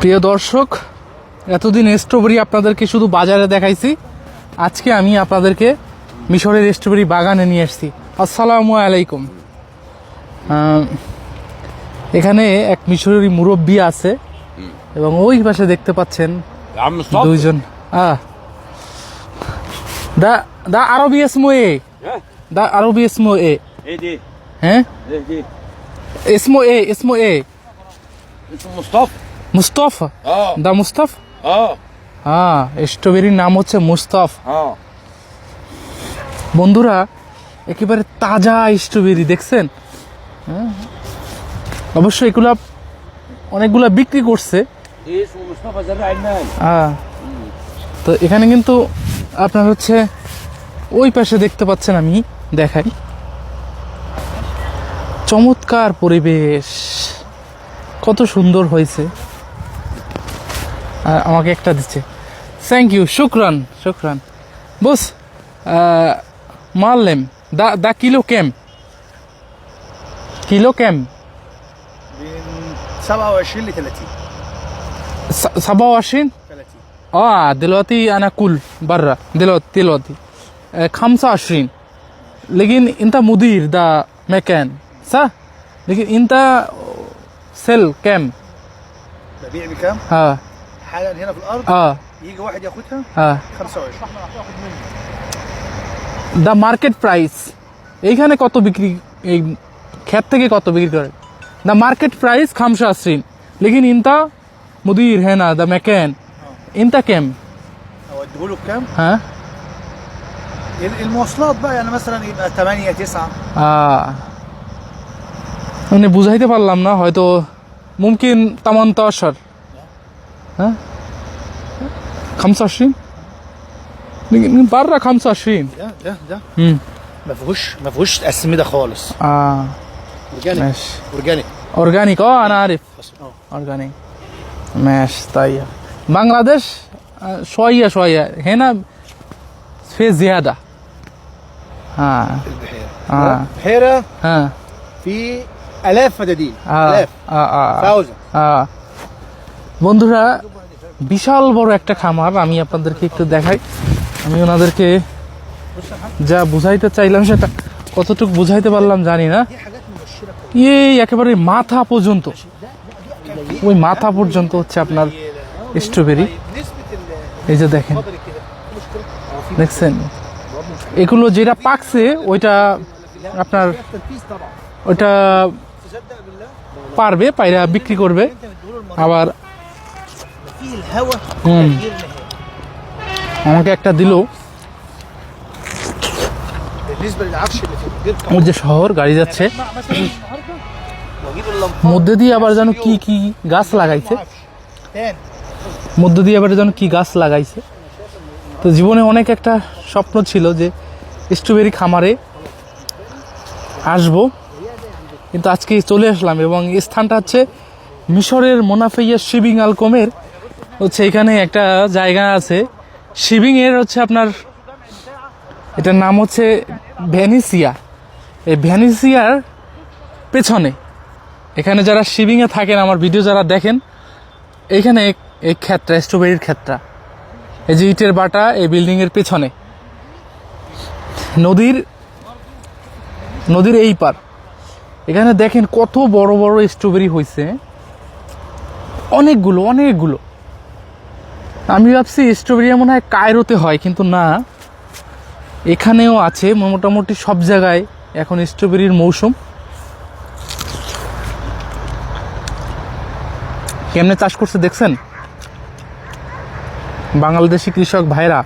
প্রিয় দর্শক এতদিন স্ট্রবেরি আপনাদেরকে শুধু বাজারে দেখাইছি। আজকে আমি আপনাদেরকে মিশরের স্ট্রবেরি বাগানে নিয়ে আসছি। আসসালামু আলাইকুম। এখানে এক মিশরের মুরব্বী আছে এবং ওই পাশে দেখতে পাচ্ছেন দুইজন। দা দা আরবি হ্যাঁ? এসমো এ দা আরবি এসমো এ হ্যাঁ? এসমো এ এসমো এ মুস্তফ? দা মুস্তফ? হ্যাঁ স্ট্রবেরির নাম হচ্ছে মুস্তফ। বন্ধুরা একেবারে তাজা স্ট্রবেরি দেখছেন? হ্যাঁ? অবশ্য এগুলা অনেকগুলা বিক্রি করছে। হ্যাঁ। তো এখানে কিন্তু আপনার হচ্ছে ওই পাশে দেখতে পাচ্ছেন আমি দেখাই। চমৎকার পরিবেশ। কত সুন্দর হয়েছে। আমাকে একটা দিচ্ছে থ্যাংক ইউ শুক্রান শুক্রান বস মারলেম দা দা কিলো ক্যাম কিলো ক্যাম من 27 ل 30 সাবা ওয়াশিন 30 اه دلوقتي انا كل برا دلوقتي دلوقتي آه، 25 لكن انت مدير ده مكان صح لكن انت سيل كام ببيع بكام؟ ها حالا هنا في الارض اه يجي واحد ياخدها ها 25 দা মার্কেট প্রাইস এইখানে কত বিক্রি এই ক্ষেত থেকে কত বিক্রি করে দা মার্কেট প্রাইস খামসা আসরিন লেকিন ইনতা মুদির হ্যাঁ না দা মেকেন ইনতা কেম اوديه له بكام؟ হ্যাঁ ال- المواصلات بقى يعني مثلا يبقى 8 9 আহ, মানে বুঝাইতে পারলাম না হয়তো মুমকিন তামান তাসার ها؟ 25 من بره 25 ده ده ده امم ما فيهوش ما فيهوش تقسم ده خالص. آه. أورجانيك. ماشي. أورجانيك. أورجانيك. آه أنا عارف. آه. أورجانيك. ماشي طيب. بنجلاديش آه، شوية شوية. هنا في زيادة. آه. البحيرة. آه. البحيرة آه. في ألاف مدادين. آه. ألاف. آه آه. آه, آه. বন্ধুরা, বিশাল বড় একটা খামার, আমি আপনাদেরকে একটু দেখাই। আমি ওনাদেরকে যা বুঝাইতে চাইলাম সেটা কতটুকু বুঝাইতে পারলাম জানি না। এই একেবারে মাথা পর্যন্ত, ওই মাথা পর্যন্ত হচ্ছে আপনার স্ট্রবেরি এই যে দেখেন, দেখছেন? এগুলো যেটা পাকছে, ওইটা আপনার, ওইটা পারবে পায়রা বিক্রি করবে। আবার হুম। আমাকে একটা দিল। ওর যে শহর গাড়ি যাচ্ছে। মধ্যে দিয়ে আবার যেন কি কি গাছ লাগাইছে। মধ্যে দিয়ে আবার যেন কি গাছ লাগাইছে। তো জীবনে অনেক একটা স্বপ্ন ছিল যে স্ট্রবেরি খামারে আসব। কিন্তু আজকে চলে আসলাম এবং স্থানটা হচ্ছে মিশরের মোনাফেইয়া শিবিং আলকমের হচ্ছে এখানে একটা জায়গা আছে। শিবিং এর হচ্ছে আপনার, এটার নাম হচ্ছে ভ্যানিসিয়া। এই ভ্যানিসিয়ার পেছনে, এখানে যারা শিবিংয়ে থাকেন, আমার ভিডিও যারা দেখেন এইখানে এই ক্ষেত্রা, স্ট্রবেরির ক্ষেত্রা। এই যে ইটের বাটা, এই বিল্ডিংয়ের পেছনে। নদীর নদীর এই পার। এখানে দেখেন কত বড় বড় স্ট্রবেরি হয়েছে অনেকগুলো অনেকগুলো। আমি ভাবছি স্ট্রবেরি মনে হয় কায়রোতে হয়, কিন্তু না। এখানেও আছে মোটামুটি সব জায়গায় এখন স্ট্রবেরির মৌসুম। কেমনে চাষ করছে দেখছেন? বাংলাদেশি কৃষক ভাইরা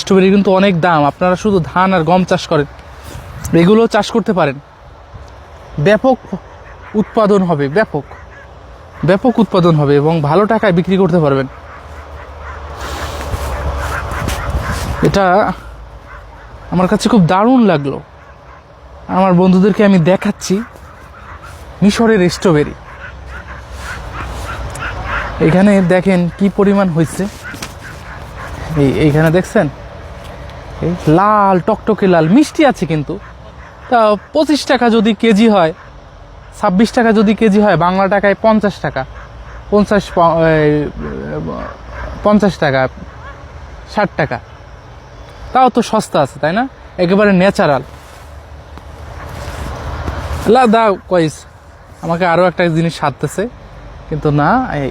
স্ট্রবেরি কিন্তু অনেক দাম। আপনারা শুধু ধান আর গম চাষ করেন এগুলো চাষ করতে পারেন। ব্যাপক উৎপাদন হবে, ব্যাপক। ব্যাপক উৎপাদন হবে এবং ভালো টাকায় বিক্রি করতে পারবেন। এটা আমার কাছে খুব দারুণ লাগল। আমার বন্ধুদেরকে আমি দেখাচ্ছি মিশরের স্ট্রবেরি। এখানে দেখেন কি পরিমাণ হয়েছে। এই এইখানে দেখছেন? এই লাল, টকটকে লাল, মিষ্টি আছে কিন্তু। তা পঁচিশ টাকা যদি কেজি হয়, ছাব্বিশ টাকা যদি কেজি হয়, বাংলা টাকায় পঞ্চাশ টাকা। পঞ্চাশ পঞ্চাশ টাকা, ষাট টাকা। তাও তো সস্তা আছে, তাই না? একেবারে ন্যাচারাল লা, দাও, কইস। আমাকে আরও একটা জিনিস সারতেছে, কিন্তু না, এই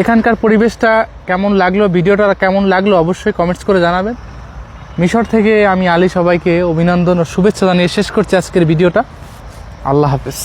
এখানকার পরিবেশটা কেমন লাগল, ভিডিওটা কেমন লাগল, অবশ্যই কমেন্টস করে জানাবেন। মিশর থেকে আমি আলী সবাইকে অভিনন্দন ও শুভেচ্ছা জানিয়ে শেষ করছি আজকের ভিডিওটা। আল্লাহ হাফেজ।